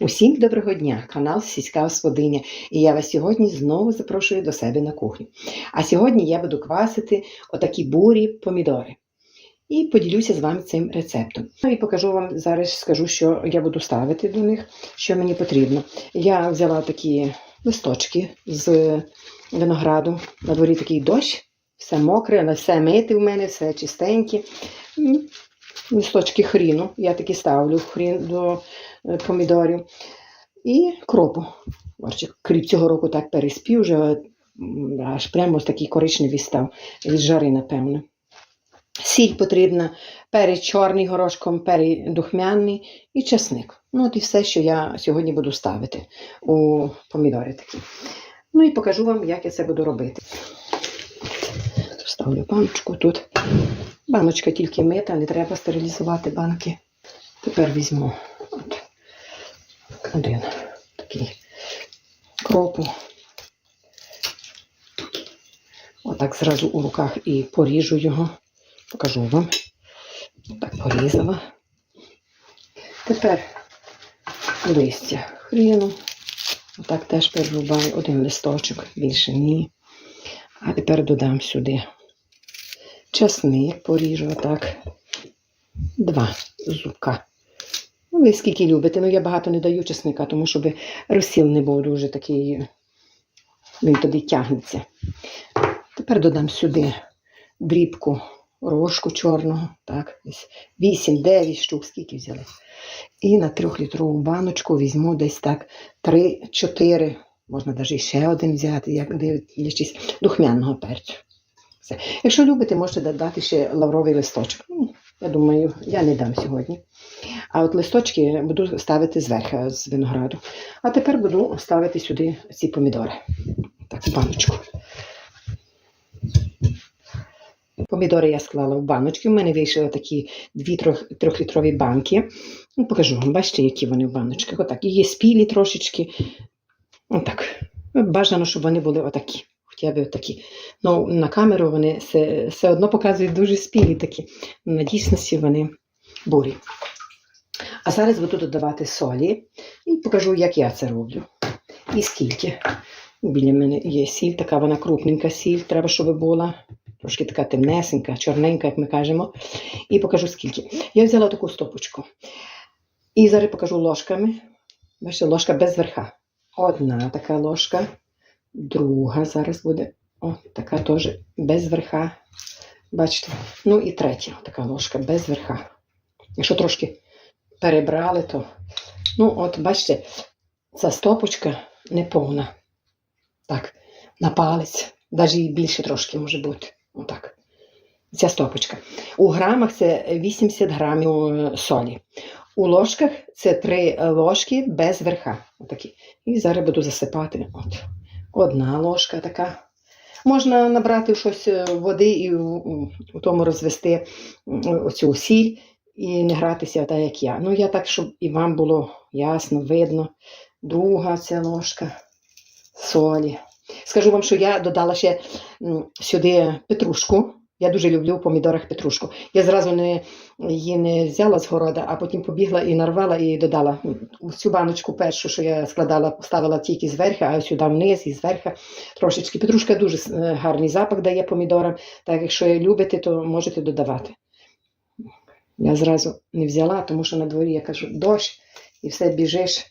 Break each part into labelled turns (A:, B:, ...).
A: Усім доброго дня! Канал Сільська Господиня. І я вас сьогодні знову запрошую до себе на кухню. А сьогодні я буду квасити отакі бурі помідори. І поділюся з вами цим рецептом. Ну, І покажу вам зараз, скажу, що я буду ставити до них, що мені потрібно. Я взяла такі листочки з винограду. На дворі такий дощ, все мокре, але все мити в мене, все чистеньке. Листочки хріну. Я такі ставлю хрін до помідорів. І кропу. Кріп цього року так переспів, вже аж прямо ось такий коричневий став від жари, напевно. Сіль потрібна, перець чорний горошком, перець духмяний і чесник. Ну, от і все, що я сьогодні буду ставити у помідори такі. Ну і покажу вам, як я це буду робити. Ставлю баночку тут. Баночка тільки мита, не треба стерилізувати банки. Тепер візьму один такий кропу. Отак зразу у руках і поріжу його. Покажу вам. Так порізала. Тепер листя хріну. Отак теж перерубаю один листочок, більше ні. А тепер додам сюди часник поріжу отак. Два зубка. Ну, ви скільки любите. Ну, я багато не даю чесника, тому щоб розсіл не був дуже такий, він тоді тягнеться. Тепер додам сюди дрібку рожку чорного, так, десь 8-9 штук, скільки взяли. І на трьохлітрову баночку візьму десь так 3-4, можна навіть ще один взяти, як дивлячись, духмяного перцю. Все. Якщо любите, можете додати ще лавровий листочок. Ну, я думаю, я не дам сьогодні. А от листочки буду ставити зверху з винограду. А тепер буду ставити сюди ці помідори. Так, в баночку. Помідори я склала в баночки. У мене вийшли такі дві трьохлітрові банки. Ну, покажу вам, бачите, які вони в баночках. Отак. Є спілі трошечки. Отак. Бажано, щоб вони були отакі. Хоча б отакі. Ну, на камеру вони все, все одно показують дуже спілі такі. На дійсності вони бурі. А зараз буду додавати солі і покажу, як я це роблю. І скільки. Біля мене є сіль, така вона крупненька сіль, треба, щоб була. Трошки така темнесенька, чорненька, як ми кажемо. І покажу скільки. Я взяла таку стопочку. І зараз покажу ложками. Бачите, ложка без верха. Одна така ложка, друга зараз буде. О, така теж без верха. Бачите? Ну і третя така ложка без верха. Якщо трошки перебрали, то. Ну, от, бачите, ця стопочка не повна. Так, на палець. Навіть і більше трошки може бути. Отак. Ця стопочка. У грамах це 80 грамів е, солі. У ложках це 3 ложки без верха. Отакі. І зараз буду засипати. От. Одна ложка така. Можна набрати щось е, води і у тому розвести оцю сіль і не гратися так, як я. Ну, я так, щоб і вам було ясно, видно. Друга ця ложка солі. Скажу вам, що я додала ще сюди петрушку. Я дуже люблю в помідорах петрушку. Я зразу не, її не взяла з города, а потім побігла і нарвала і додала М, цю баночку першу, що я складала, поставила тільки зверху, а сюди вниз і зверху трошечки. Петрушка дуже е, гарний запах дає помідорам. Так, якщо любите, то можете додавати. Я зразу не взяла, тому що на дворі я кажу дощ, і все біжиш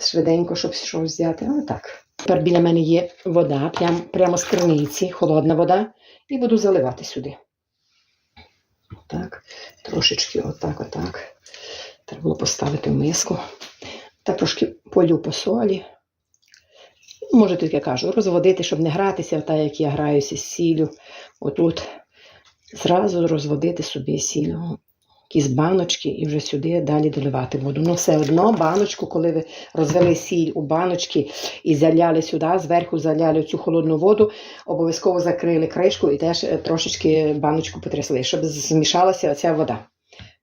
A: швиденько, щоб щось взяти. А так. Тепер біля мене є вода, прям, прямо з криниці, холодна вода, і буду заливати сюди. Так, трошечки отак, отак. Треба було поставити в миску. Так трошки полю по солі. Можете, як я кажу, розводити, щоб не гратися, так як я граюся з сіллю. Отут зразу розводити собі сіль. Якісь баночки і вже сюди далі доливати воду. Ну, все одно баночку, коли ви розвели сіль у баночки і заляли сюди, зверху заляли цю холодну воду, обов'язково закрили кришку і теж е, трошечки баночку потрясли, щоб змішалася ця вода.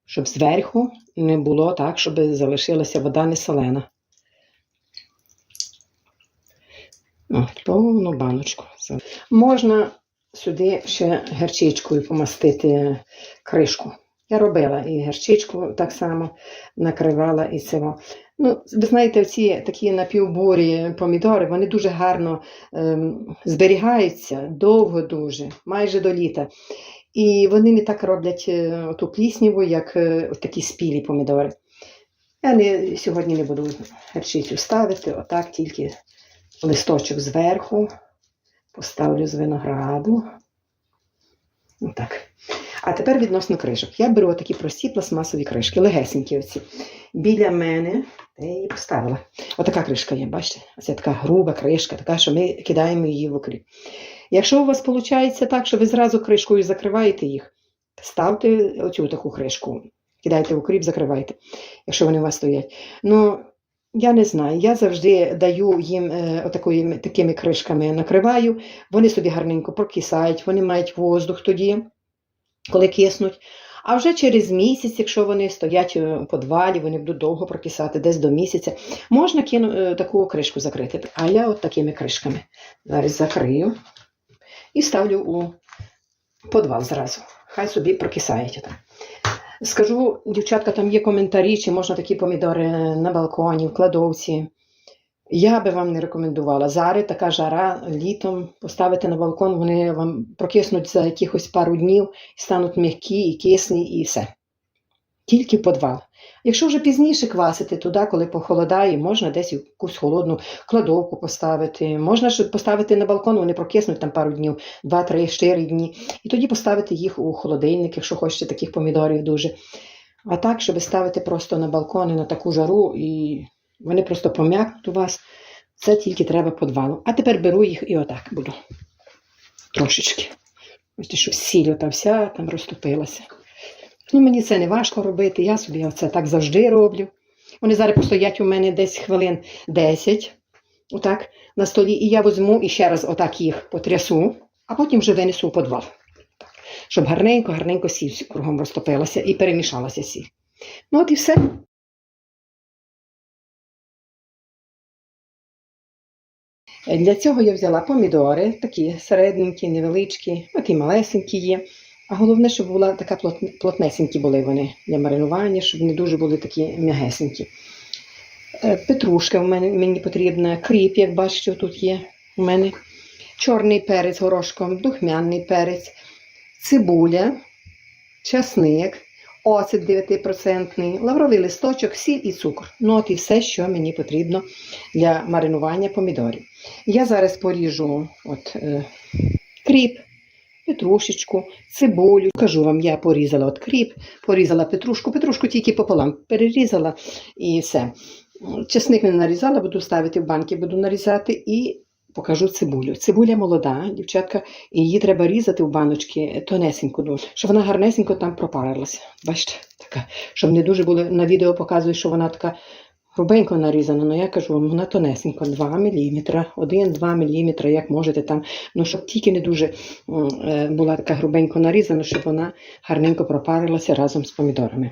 A: Щоб зверху не було так, щоб залишилася вода не солена. О, повну баночку. Можна сюди ще герчичкою помастити кришку. Я робила і герчичку так само накривала і цього. Ну, ви знаєте, ці такі напівбурі помідори, вони дуже гарно ем, зберігаються довго дуже, майже до літа. І вони не так роблять е, ту плісняву, як е, такі спілі помідори. Я не, сьогодні не буду герчицю ставити, отак тільки листочок зверху. Поставлю з винограду. Отак. А тепер відносно кришок. Я беру такі прості пластмасові кришки, легесенькі оці. Біля мене, я її поставила. Отака кришка є, бачите? Оце така груба кришка, така, що ми кидаємо її в окріп. Якщо у вас виходить так, що ви зразу кришкою закриваєте їх, ставте оцю таку кришку, кидайте в окріп, закривайте, якщо вони у вас стоять. Ну, я не знаю, я завжди даю їм е, отакої, такими кришками накриваю, вони собі гарненько прокисають, вони мають воздух тоді, коли киснуть. А вже через місяць, якщо вони стоять е, у подвалі, вони будуть довго прокисати, десь до місяця, можна кину, е, таку кришку закрити. А я от такими кришками зараз закрию і ставлю у подвал зразу. Хай собі прокисають. Скажу, дівчатка, там є коментарі, чи можна такі помідори на балконі, в кладовці. Я би вам не рекомендувала. Зараз така жара літом поставити на балкон, вони вам прокиснуть за якихось пару днів і стануть м'які і кисні, і все. Тільки подвал. Якщо вже пізніше квасити туди, коли похолодає, можна десь якусь холодну кладовку поставити. Можна поставити на балкон, вони прокиснуть там пару днів, 2, 3, 4 дні. І тоді поставити їх у холодильник, якщо хочете таких помідорів дуже. А так, щоб ставити просто на балкони на таку жару, і вони просто пом'якнуть у вас, це тільки треба подвалу. А тепер беру їх і отак буду. Трошечки. Ось що сіль ота вся там розтопилася. Ну, мені це не важко робити, я собі оце так завжди роблю. Вони зараз постоять у мене десь хвилин 10, отак, на столі, і я візьму і ще раз отак їх потрясу, а потім вже винесу у подвал. Так, щоб гарненько, гарненько сіль кругом розтопилася і перемішалася сіль. Ну, от і все. Для цього я взяла помідори, такі середненькі, невеличкі, от і малесенькі є. А головне, щоб була така плотнесенькі були вони для маринування, щоб не дуже були такі м'ягесенькі. Е, Петрушка в мене мені потрібна, кріп, як бачите, тут є у мене. Чорний перець горошком, духмяний перець, цибуля, часник, оцет 9%, лавровий листочок, сіль і цукор. Ну от і все, що мені потрібно для маринування помідорів. Я зараз поріжу от, е, кріп, петрушечку, цибулю. Кажу вам, я порізала от кріп, порізала петрушку, петрушку тільки пополам перерізала і все. Чесник не нарізала, буду ставити в банки, буду нарізати і покажу цибулю. Цибуля молода, дівчатка, і її треба різати в баночки тонесенько, щоб вона гарнесенько там пропарилася. Бачите, така, щоб не дуже було на відео показує, що вона така грубенько нарізана, але я кажу вам, вона тонесенько, 2 мм, 1-2 мм, як можете там, ну щоб тільки не дуже е, була така грубенько нарізана, щоб вона гарненько пропарилася разом з помідорами.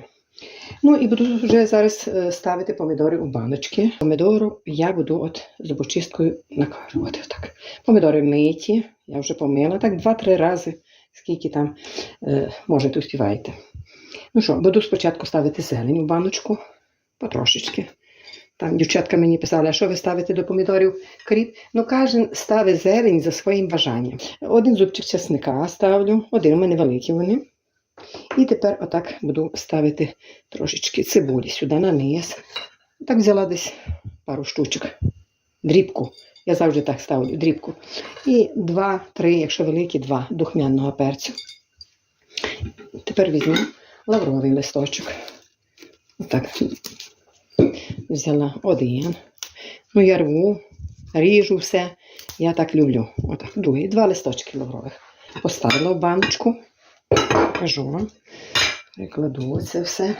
A: Ну і буду вже зараз е, ставити помідори у баночки. Помідору я буду от зубочисткою накарувати. Так. Помідори миті, я вже помила так 2-3 рази, скільки там е, можете успіваєте. Ну що, буду спочатку ставити зелень у баночку, потрошечки. Там дівчатка мені писали, а що ви ставите до помідорів кріп? Ну, кожен ставить зелень за своїм бажанням. Один зубчик чесника ставлю, один у мене великі вони. І тепер отак буду ставити трошечки цибулі сюди на низ. Так взяла десь пару штучок. Дрібку. Я завжди так ставлю дрібку. І два-три, якщо великі, два духмяного перцю. Тепер візьму лавровий листочок. Отак взяла один. Ну, я рву, ріжу все. Я так люблю. Отак, другий. Два листочки лаврових. Поставила в баночку. Кажу вам. Прикладу це все.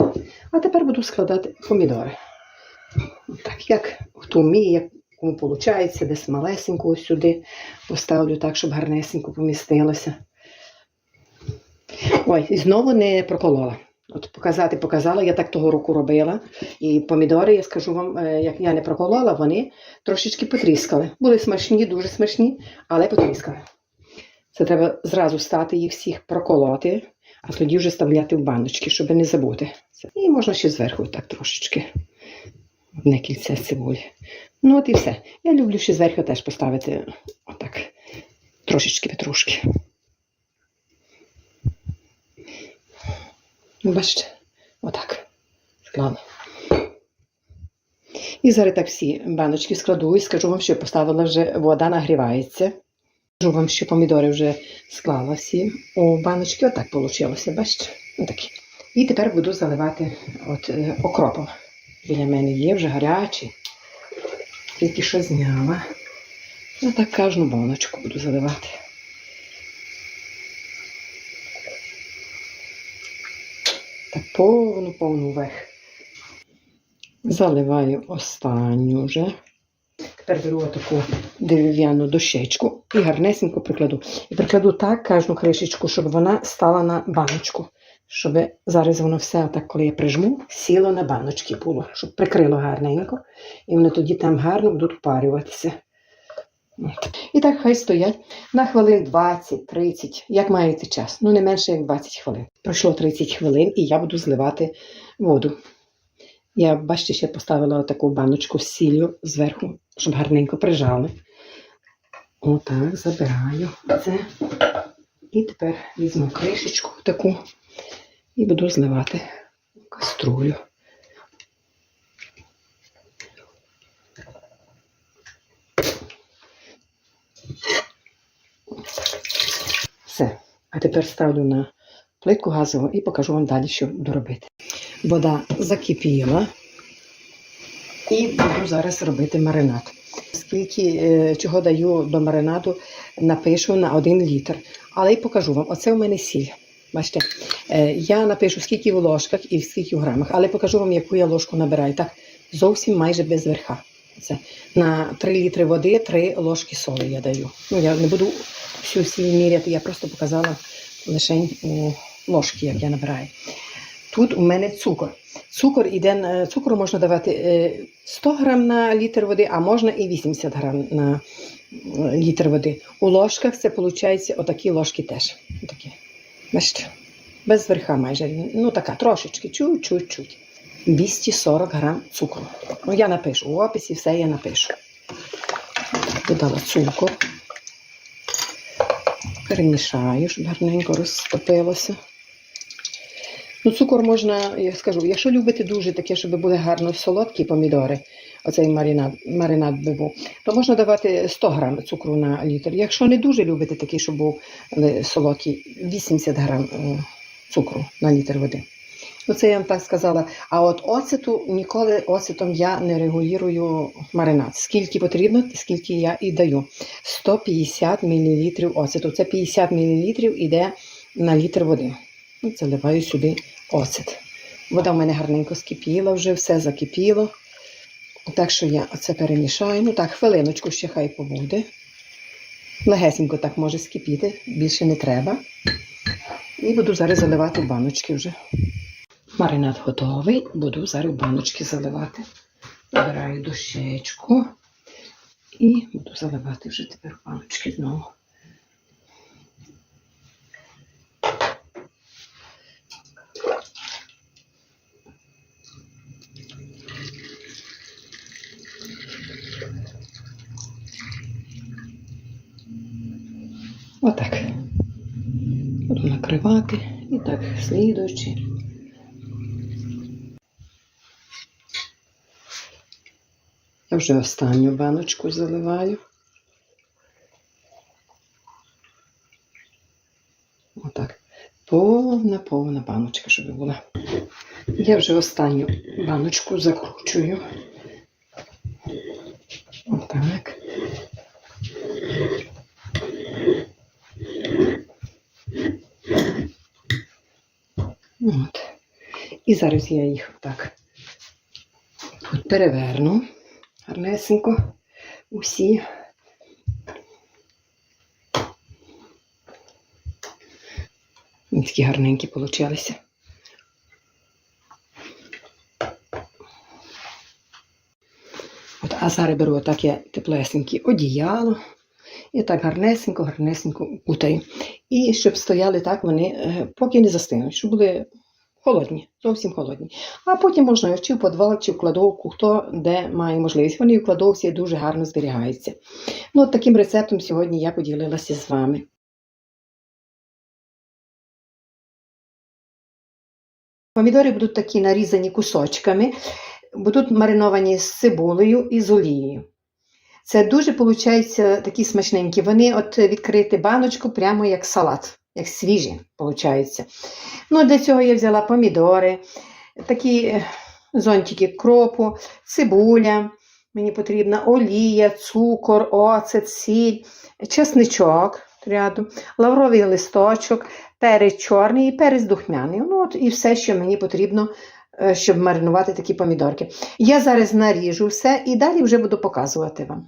A: А тепер буду складати помідори. Так, як хто вміє, як кому виходить, десь малесенько сюди поставлю так, щоб гарнесенько помістилося. Ой, і знову не проколола. От показати показала, я так того року робила. І помідори, я скажу вам, е, як я не проколола, вони трошечки потріскали. Були смачні, дуже смачні, але потріскали. Це треба зразу стати їх всіх проколоти, а тоді вже ставляти в баночки, щоб не забути. І можна ще зверху так трошечки. одне кільце цибулі. Ну, от і все. Я люблю ще зверху теж поставити отак, трошечки петрушки. Ну, Бачите, отак. Склала. І зараз так всі баночки складу і скажу вам, що поставила вже вода нагрівається. Скажу вам, що помідори вже склала всі у баночки. Отак вийшло, бачите? Отакі. І тепер буду заливати от, е, окропом. Біля мене є вже гарячий. Тільки що зняла. Отак кожну баночку буду заливати. Так повну, повну вверх. Заливаю останню вже. Тепер беру таку дерев'яну дощечку і гарнесенько прикладу. І прикладу так кожну кришечку, щоб вона стала на баночку. Щоб зараз воно все, так, коли я прижму, сіло на баночки було, щоб прикрило гарненько. І вони тоді там гарно будуть впарюватися. От. І так хай стоять на хвилин 20-30, як маєте час. Ну, не менше як 20 хвилин. Пройшло 30 хвилин, і я буду зливати воду. Я, бачите, ще поставила таку баночку з сіллю зверху, щоб гарненько прижали. Отак, забираю це. І тепер візьму кришечку таку і буду зливати в каструлю. Все. А тепер ставлю на плитку газову і покажу вам далі, що буду робити. Вода закипіла. І буду зараз робити маринад. Скільки е, чого даю до маринаду, напишу на 1 літр. Але й покажу вам. Оце у мене сіль. Бачите, е, я напишу, скільки в ложках і скільки в грамах, але покажу вам, яку я ложку набираю. Так, зовсім майже без верха. Це на 3 літри води 3 ложки соли я даю. Ну, я не буду всю сіль міряти, я просто показала лише у ложки, як я набираю. Тут у мене цукор. Цукор іде цукру можна давати е, 100 грам на літр води, а можна і 80 грам на е, літр води. У ложках це виходить отакі ложки теж. Отакі. Бачите? Без верха майже. Ну така, трошечки, чуть-чуть. 240 грам цукру. Ну, я напишу. У описі все я напишу. Додала цукор. Перемішаю, щоб гарненько розтопилося. Ну, цукор можна, я скажу, якщо любите дуже таке, щоб були гарно солодкі помідори, оцей маринад, маринад би то можна давати 100 грам цукру на літр. Якщо не дуже любите такий, щоб був е, солодкий, 80 грам е, цукру на літр води. Ну, це я вам так сказала. А от оцету ніколи оцетом я не регулюю маринад. Скільки потрібно, скільки я і даю. 150 мл оцету. Це 50 мл іде на літр води. Ну, Заливаю сюди оцет. Вода в мене гарненько скипіла, вже все закипіло. Так що я оце перемішаю. Ну так, хвилиночку ще хай побуде. Легесенько так може скипіти, більше не треба. І буду зараз заливати баночки вже. Маринад готовий, буду зараз баночки заливати. Вибираю дощечку і буду заливати вже тепер баночки знову. Отак. Буду накривати і так слідуючи. Я вже останню баночку заливаю. Отак. Повна, повна баночка, щоб була. Я вже останню баночку закручую. Отак. От. І зараз я їх так переверну гарнесенько усі. Такі гарненькі получилися. От, а зараз беру таке теплесеньке одіяло. І так гарнесенько, гарнесенько кутаю. І щоб стояли так вони, е, поки не застинуть, щоб були Холодні, зовсім холодні. А потім можна чи в підвал, чи в кладовку, хто де має можливість. Вони в кладовці дуже гарно зберігаються. Ну, от таким рецептом сьогодні я поділилася з вами. Помідори будуть такі нарізані кусочками, будуть мариновані з цибулею і з олією. Це дуже виходить такі смачненькі. Вони от відкрити баночку прямо як салат, як свіжі, виходить. Ну, для цього я взяла помідори, такі е, зонтики кропу, цибуля. Мені потрібна олія, цукор, оцет, сіль, чесничок рядом, лавровий листочок, перець чорний і перець духмяний. Ну, от і все, що мені потрібно, е, щоб маринувати такі помідорки. Я зараз наріжу все і далі вже буду показувати вам.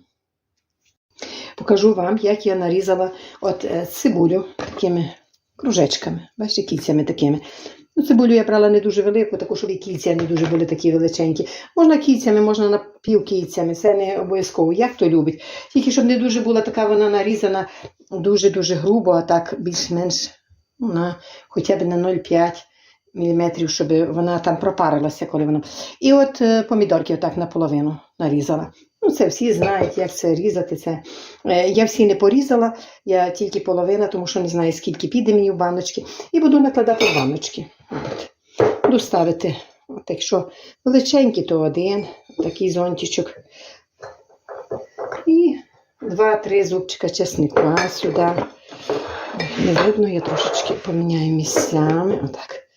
A: Покажу вам, як я нарізала от е, цибулю такими кружечками, бачите, кільцями такими. Ну, цибулю я брала не дуже велику, таку, щоб і кільця не дуже були такі величенькі. Можна кільцями, можна напівкільцями, це не обов'язково, як хто любить. Тільки щоб не дуже була така вона нарізана дуже-дуже грубо, а так більш-менш ну, на, хоча б на 0,5 мм, щоб вона там пропарилася, коли вона. І от е, помідорки отак наполовину нарізала. Ну, це всі знають, як це різати. Це. Е, Я всі не порізала, я тільки половина, тому що не знаю, скільки піде мені в баночки. І буду накладати в баночки. От. Буду ставити, от, якщо величенький, то один, такий зонтичок. І два-три зубчика чесника сюди. Не видно, я трошечки поміняю місцями. Отак.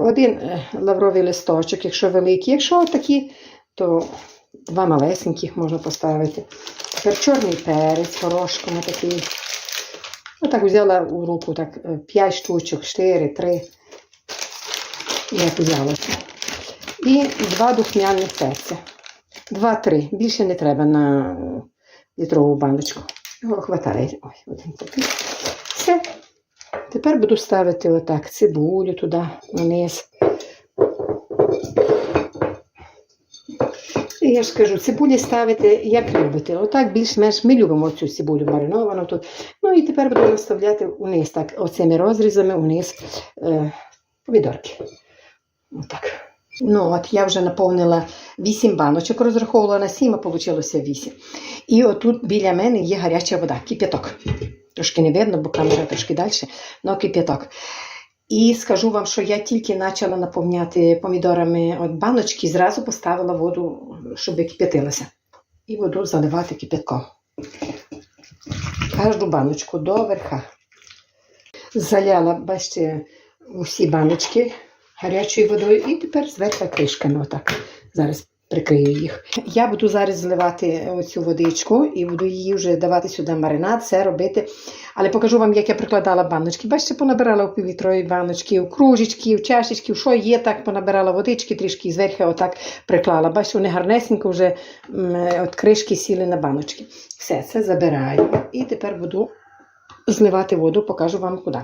A: Один е, лавровий листочок, якщо великий. Якщо такі, то два малесеньких можна поставити. Тепер чорний перець горошком такий. Отак взяла у руку так, 5 штучок, 4, 3. Як взяла. І два духмяні перця. Два-три. Більше не треба на е, літрову баночку. Його хватає. Ой, один такий. Тепер буду ставити отак цибулю туди вниз. І я ж кажу, цибулі ставити як любите. Отак більш-менш ми любимо цю цибулю мариновану тут. Ну і тепер буду розставляти вниз, так, оцими розрізами вниз е, помідорки. Отак. Ну, от я вже наповнила 8 баночок, розраховувала на 7, а вийшло 8. І отут біля мене є гаряча вода, кип'яток. Трошки не видно, бо камера трошки далі, але кип'яток. І скажу вам, що я тільки почала наповняти помідорами от баночки, зразу поставила воду, щоб кип'ятилася. І воду заливати кип'ятком. Кожну баночку до верха. Заляла, бачите, усі баночки гарячою водою і тепер зверху кришками. Отак. Зараз прикрию їх. Я буду зараз зливати оцю водичку і буду її вже давати сюди маринад, це робити. Але покажу вам, як я прикладала баночки. Бачите, понабирала у півлітрові баночки, у кружечки, у чашечки, що є, так понабирала водички, трішки зверху отак приклала. Бачите, вони гарнесенько вже от кришки сіли на баночки. Все, це забираю. І тепер буду зливати воду, покажу вам куди.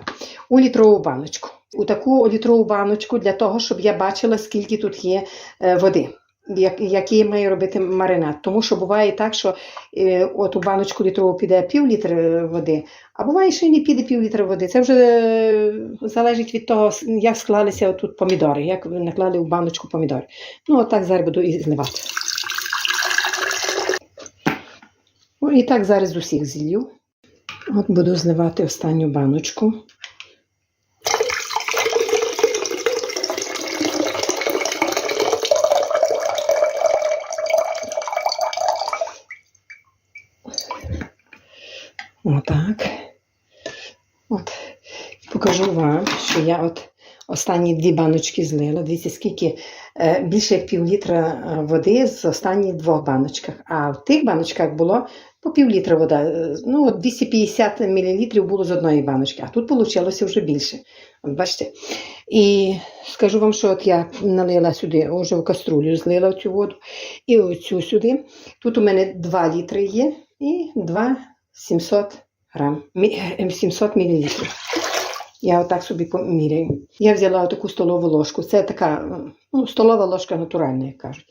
A: У літрову баночку. У таку літрову баночку для того, щоб я бачила, скільки тут є е, води. Як- Який має робити маринад. Тому що буває так, що е, от у баночку літрову піде пів літра води, а буває, що і не піде пів літра води. Це вже е, залежить від того, як склалися тут помідори, як наклали в баночку помідори. Ну, отак зараз буду і зливати. І так зараз усіх зілью. От буду зливати останню баночку. Отак. От. Покажу вам, що я от останні дві баночки злила. Дивіться, скільки е, більше пів літра е, води з останніх двох баночках. А в тих баночках було по пів літра вода. Е, Ну, от 250 мл було з одної баночки, а тут вийшло вже більше. От бачите. І скажу вам, що от я налила сюди, вже в каструлю злила цю воду, і оцю сюди. Тут у мене 2 літри є і 2 700 грам, е, 700 мл. Я отак собі поміряю. Я взяла таку столову ложку. Це така ну, столова ложка натуральна, як кажуть.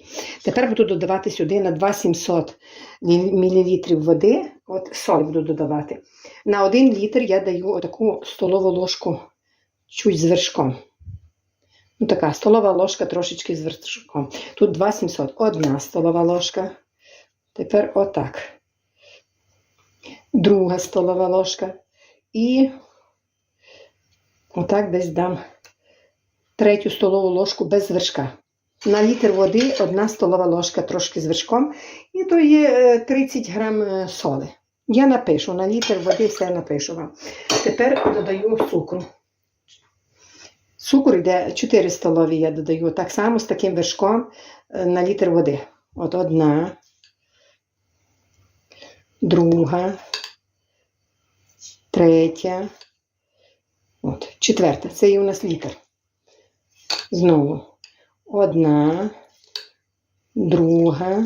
A: Тепер буду додавати сюди на 2700 мл води. От соль буду додавати. На 1 літр я даю отаку столову ложку чуть з вершком. Ну, така столова ложка трошечки з вершком. Тут 2700. Одна столова ложка. Тепер отак. Друга столова ложка. І отак десь дам третю столову ложку без вершка. На літр води одна столова ложка трошки з вершком. І то є е, 30 грам е, соли. Я напишу на літр води, все напишу вам. Тепер додаю цукру. Цукор йде 4 столові, я додаю. Так само з таким вершком е, на літр води. От одна, друга, третя, четверта. Це і у нас літр. Знову. Одна, друга,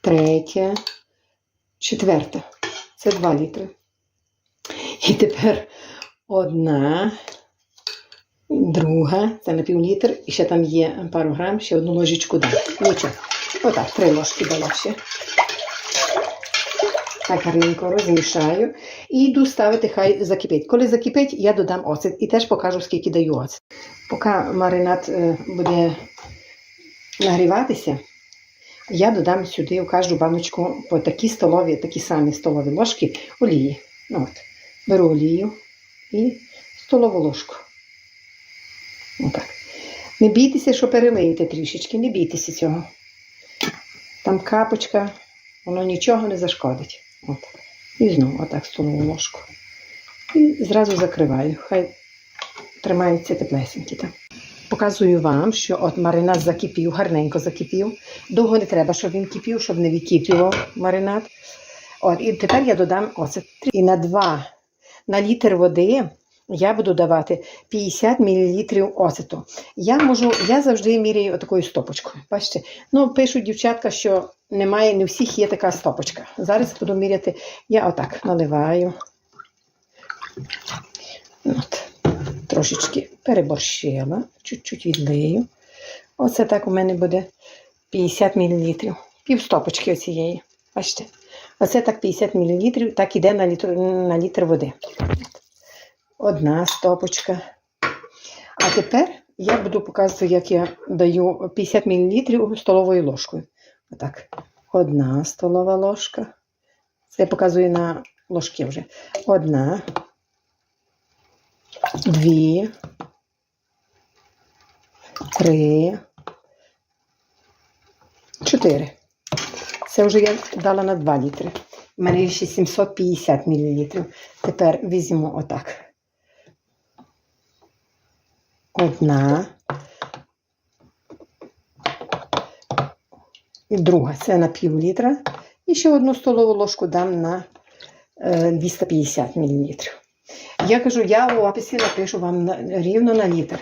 A: третя, четверта. Це 2 літри. І тепер одна, друга, це на пів літр, і ще там є пару грам, ще одну ложечку дам. Отак, три ложки дала ще. Так розмішаю. І йду ставити, хай закипить. Коли закипить, я додам оцет і теж покажу, скільки даю оцет. Поки маринад е, буде нагріватися, я додам сюди у кожну баночку по такі столові, такі самі столові ложки олії. Ну, от. Беру олію і столову ложку. Отак. Не бійтеся, що перелиєте трішечки, не бійтеся цього. Там капочка, воно нічого не зашкодить. От. І знову отак столову ложку. І зразу закриваю. Хай тримається теплесенькі там. Показую вам, що от маринад закипів, гарненько закипів. Довго не треба, щоб він кипів, щоб не відкипівав маринад. От, і тепер я додам оцет. І на 2 на літр води я буду давати 50 мл оцету. Я можу, я завжди міряю такою стопочкою. Бачите? Ну, пишуть дівчатка, що немає, не всіх є така стопочка. Зараз буду міряти. Я отак наливаю. От. Трошечки переборщила, чуть-чуть відлию. Оце так у мене буде 50 мл. Пів стопочки оцієї. Бачите? Оце так 50 мл, так іде на літр, на літр води. Одна стопочка. А тепер я буду показувати, як я даю 50 мл столовою ложкою. Отак. Одна столова ложка. Це я показую на ложки вже. Одна. Дві. Три. Чотири. Це вже я дала на 2 літри. У мене ще 750 мл. Тепер візьму отак. Одна. І друга. Це на пів літра. І ще одну столову ложку дам на е, 250 мл. Я кажу, я у описі напишу вам рівно на літр.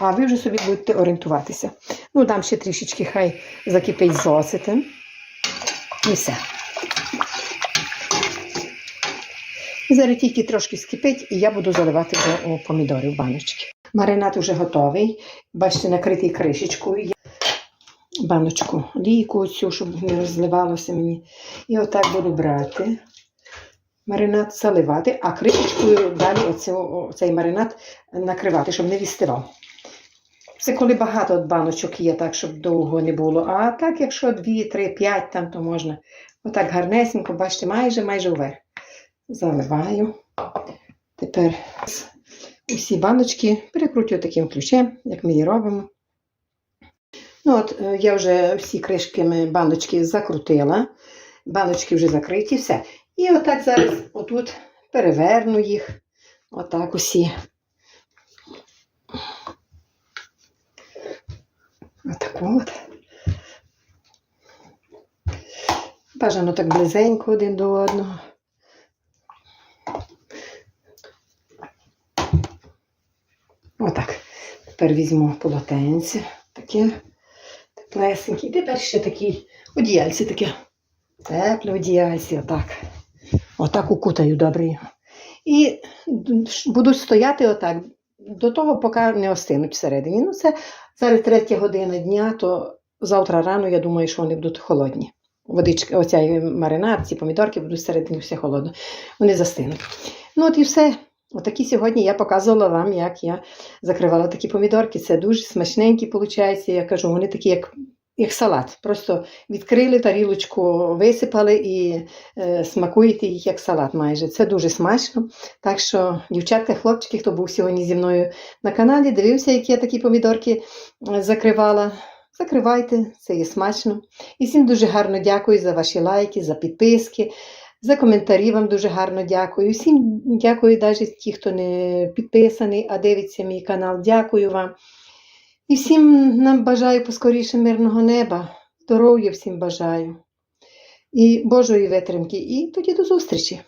A: А ви вже собі будете орієнтуватися. Ну, дам ще трішечки, хай закипить з оцетом. І все. Зараз тільки трошки скипить, і я буду заливати до помідори в баночки. Маринад вже готовий. Бачите, накритий кришечкою. Баночку лійку цю, щоб не розливалося мені. І отак буду брати. Маринад заливати, а кришечкою далі оцей маринад накривати, щоб не відстивав. Це коли багато баночок є, так, щоб довго не було. А так, якщо 2, 3, 5, там, то можна. Отак гарнесенько, бачите, майже майже вверх. Заливаю. Тепер усі баночки перекрутю таким ключем, як ми її робимо. Ну от, е, Я вже всі кришками баночки закрутила. Баночки вже закриті, все. І отак зараз отут переверну їх. Отак усі. Отак от. Бажано так близенько один до одного. Отак. Тепер візьму полотенце таке теплесеньке. І тепер ще такі одіяльці таке. Тепле одіяльці, отак. Отак укутаю добре. І буду стояти отак до того, поки не остинуть всередині. Ну, це зараз третя година дня, то завтра рано, я думаю, що вони будуть холодні. Водичка, оця маринад, ці помідорки будуть всередині все холодно. Вони застинуть. Ну, от і все. Отакі сьогодні я показувала вам, як я закривала такі помідорки. Це дуже смачненькі, виходить. Я кажу, вони такі, як, як салат. Просто відкрили тарілочку, висипали і е, смакуєте їх як салат майже. Це дуже смачно. Так що, дівчатка, хлопчики, хто був сьогодні зі мною на каналі, дивився, які я такі помідорки е, закривала. Закривайте, це є смачно. І всім дуже гарно дякую за ваші лайки, за підписки, за коментарі вам дуже гарно дякую. Всім дякую, навіть ті, хто не підписаний, а дивиться мій канал. Дякую вам. І всім нам бажаю поскоріше мирного неба, здоров'я всім бажаю. І Божої витримки. І тоді до зустрічі!